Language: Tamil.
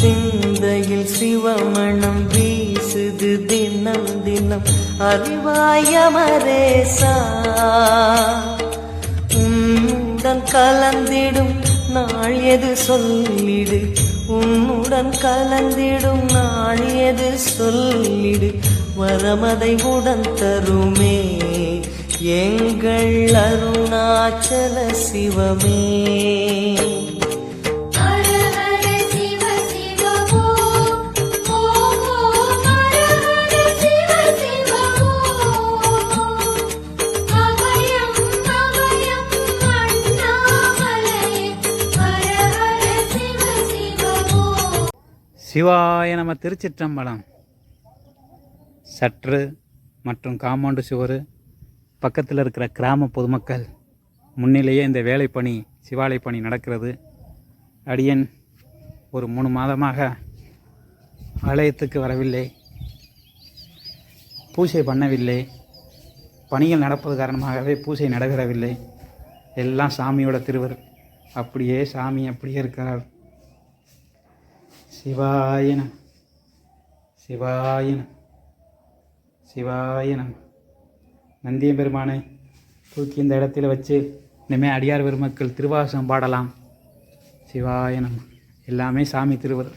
சிந்தையில் சிவமணம் வீசுது தினம் தினம். அறிவாயமரேசா உன்னுடன் கலந்திடும் நாள் எது சொல்லிடு. உன்னுடன் கலந்திடும் நாள் எது சொல்லிடு. வரமதை உடன் தருமே. எங்கள் அருணாச்சல சிவமே. சிவாய நம திருச்சிற்றம்பலம். சற்று மற்றும் காம்பவுண்டு சுவர் பக்கத்தில் இருக்கிற கிராம பொதுமக்கள் முன்னிலேயே இந்த வேலைப்பணி சிவாலய பணி நடக்கிறது. அடியன் ஒரு மூணு மாதமாக ஆலயத்துக்கு வரவில்லை. பூஜை பண்ணவில்லை. பணிகள் நடப்பது காரணமாகவே பூஜை நடைபெறவில்லை. எல்லாம் சாமியோட திருவர். அப்படியே சாமி அப்படியே இருக்கிறார். சிவாயன சிவாயன சிவாயனம் நந்திய பெருமானை தூக்கி இந்த இடத்துல வச்சு இனிமேல் அடியார் பெருமக்கள் திருவாசம் பாடலாம். சிவாயனம் எல்லாமே சாமி திருவர்